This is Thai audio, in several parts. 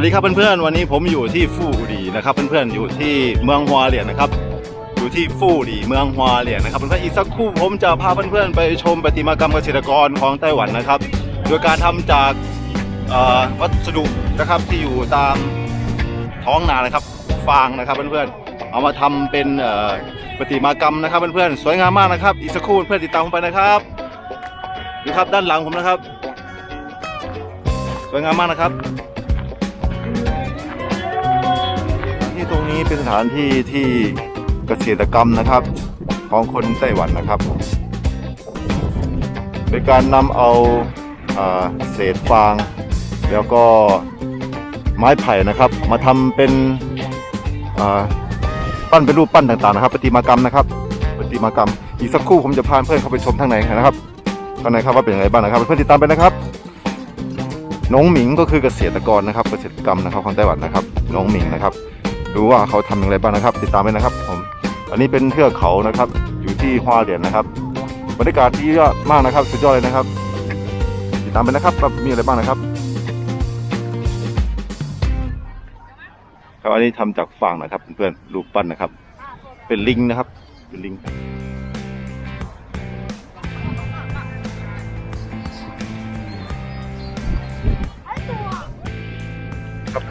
วัสดีครับเพื่อนๆ วันนี้ผมอยู่ที่ฟู่ดีนะครับ เพื่อนๆ อยู่ที่เมืองฮวาเหลียนนะครับ อยู่ที่ฟู่ดีเมืองฮวาเหลียนนะครับเพื่อนๆ อีกสักครู่ผมจะพาเพื่อนๆ ไปชมประติมากรรมเกษตรกรของไต้หวันนะครับ โดยการทำจากวัสดุนะครับที่อยู่ตามท้องนานะครับ ฟางนะครับเพื่อนๆ เอามาทำเป็นประติมากรรมนะครับเพื่อนๆ สวยงามมากนะครับ อีกสักครู่เพื่อนติดตามผมไปนะครับดูครับด้านหลังผมนะครับ สวยงามมากนะครับ ตรงนี้เป็นสถานที่ที่เกษตรกรรมนะครับ ของคนไต้หวันนะครับโดยการนำเอาเศษฟาง แล้วก็ไม้ไผ่นะครับ มาทำเป็นปั้นเป็นรูปปั้นต่างๆนะครับประติมากรรมนะครับประติมากรรม อีกสักครู่ผมจะพาเพื่อนเข้าไปชมข้างในนะครับข้างในครับว่าเป็นยังไงบ้างนะครับ เพื่อนติดตามไปนะครับน้องหมิงก็คือเกษตรกรนะครับเกษตรกรรมนะครับของไต้หวันนะครับน้องหมิงนะครับ ดูว่าเขาทำอย่างไรบ้างนะครับ ติดตามไปนะครับผมอันนี้เป็นเทือกเขานะครับ อยู่ที่ฮวาเหลียนนะครับบรรยากาศดีมากนะครับ สุดยอดเลยนะครับ ติดตามไปนะครับว่ามีอะไรบ้างนะครับครับอันนี้ทำจากฟางนะครับเพื่อนๆรูปปั้นนะครับ เป็นลิงนะครับ เป็นลิงครับ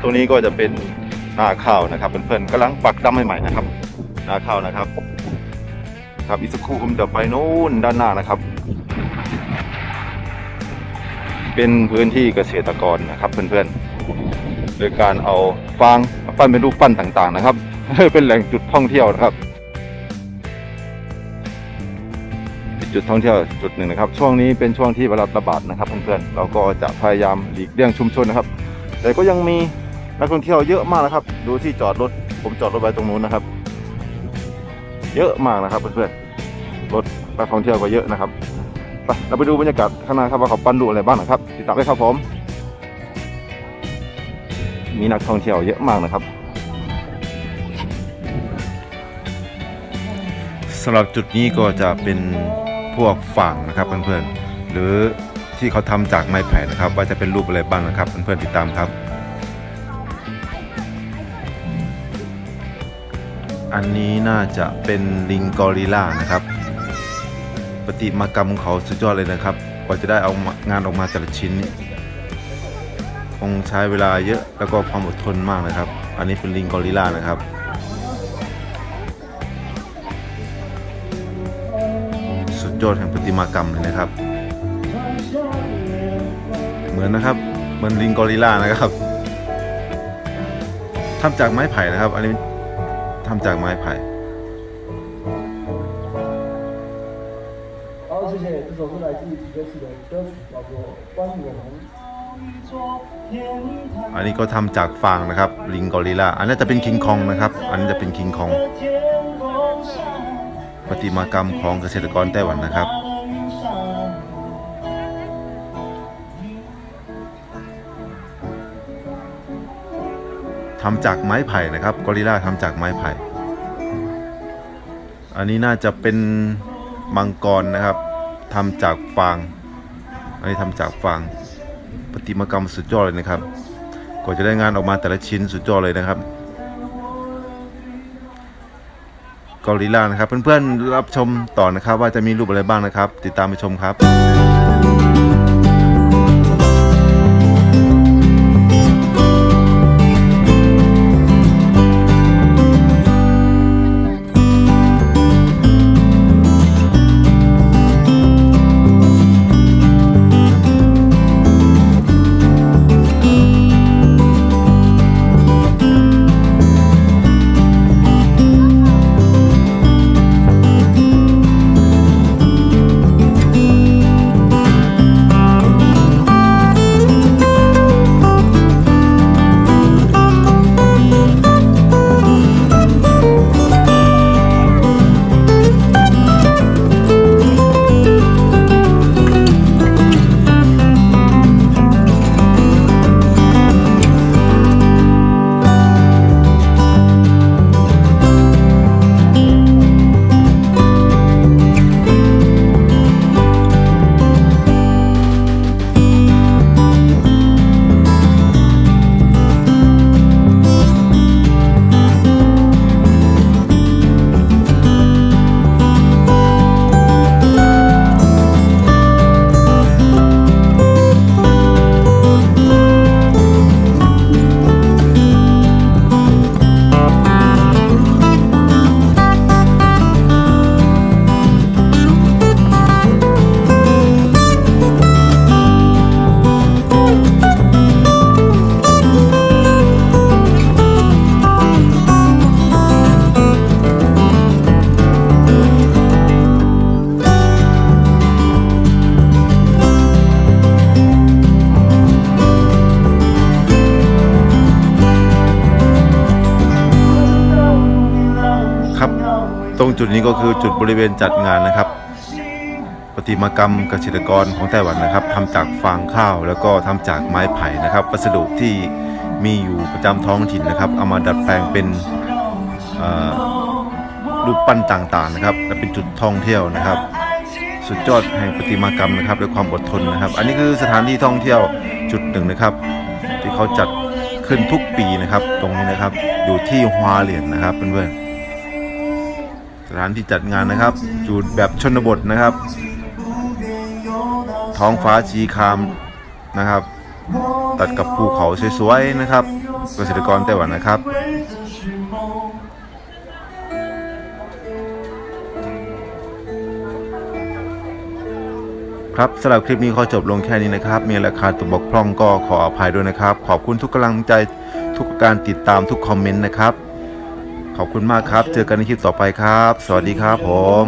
ตรงนี้ก็จะเป็น นาข้าวนะครับเพื่อนๆกำลังปักดำใหม่ๆนะครับนาข้าวนะครับ ครับอีกสักครู่ผมจะไปโน่นด้านหน้านะครับ เป็นพื้นที่เกษตรกรนะครับเพื่อนๆโดยการเอาฟางมาปั้นเป็นรูปปั้นต่างๆนะครับ เป็นแหล่งจุดท่องเที่ยวนะครับจุดท่องเที่ยวจุดหนึ่งนะครับช่วงนี้เป็นช่วงที่เวลาระบาดนะครับเพื่อนๆเราก็จะพยายามหลีกเลี่ยงชุมชนนะครับ แต่ก็ยังมี นักท่องเที่ยวเยอะมากนะครับ ดูที่จอดรถ ผมจอดรถไว้ตรงนู้นนะครับ เยอะมากนะครับเพื่อนๆรถนักท่องเที่ยวก็เยอะนะครับไปเราไปดูบรรยากาศข้างหน้าครับว่าเขาปั้นรูอะไรบ้างนะครับติดตามได้ครับผมมีนักท่องเที่ยวเยอะมากนะครับสำหรับจุดนี้ก็จะเป็นพวกฝั่งนะครับเพื่อนๆหรือที่เขาทำจากไม้ไผ่นนะครับ ว่าจะเป็นรูปอะไรบ้างนะครับเพื่อนๆติดตามครับ อันนี้น่าจะเป็นลิงกอริลล่านะครับ ปฏิมากรรมเขาสุดยอดเลยนะครับ กว่าจะได้เอางานออกมาแต่ละชิ้นนี่คงใช้เวลาเยอะแล้วก็ความอดทนมากนะครับ อันนี้เป็นลิงกอริลล่านะครับ สุดยอดแห่งประติมากรรมเลยนะครับ เหมือนนะครับเหมือนลิงกอริลล่านะครับทำจากไม้ไผ่นะครับ อันนี้ ทำจากไม้ไผ่อันนี้ก็ทำจากฟางนะครับ ลิงกอริลลาอันนี้จะเป็นคิงคองนะครับ อันนี้จะเป็นคิงคองประติมากรรมของเกษตรกรไต้หวันนะครับ ทำจากไม้ไผ่นะครับกอริลลาทำจากไม้ไผ่ อันนี้น่าจะเป็นมังกรนะครับทำจากฟาง อันนี้ทำจากฟางประติมากรรมสุดยอดเลยนะครับกว่าจะได้งานออกมาแต่ละชิ้นสุดยอดเลยนะครับกอริลลานะครับเพื่อนๆรับชมต่อนะครับ ว่าจะมีรูปอะไรบ้างนะครับ ติดตามไปชมครับ ตรงจุดนี้ก็คือจุดบริเวณจัดงานนะครับประติมากรรมเกษตรกรของไต้หวันนะครับทำจากฟางข้าวแล้วก็ทำจากไม้ไผ่นะครับ วัสดุที่มีอยู่ประจำท้องถิ่นนะครับเอามาดัดแปลงเป็นรูปปั้นต่างๆนะครับ และเป็นจุดท่องเที่ยวนะครับ สุดยอดแห่งประติมากรรมนะครับและความอดทนนะครับ อันนี้คือสถานที่ท่องเที่ยวจุดหนึ่งนะครับ ที่เขาจัดขึ้นทุกปีนะครับ ตรงนี้นะครับอยู่ที่ฮวาเหลียนนะครับเพื่อนๆ สถานที่จัดงานนะครับอยู่แบบชนบทนะครับ ท้องฟ้าชีครามนะครับ ตัดกับภูเขาสวยๆนะครับ เกษตรกรไต้หวันนะครับครับสำหรับคลิปนี้ขอจบลงแค่นี้นะครับ มีราคาตุกบกพร่องก็ขออภัยด้วยนะครับ ขอบคุณทุกกำลังใจทุกการติดตามทุกคอมเมนต์นะครับ ขอบคุณมากครับ เจอกันในคลิปต่อไปครับ สวัสดีครับผม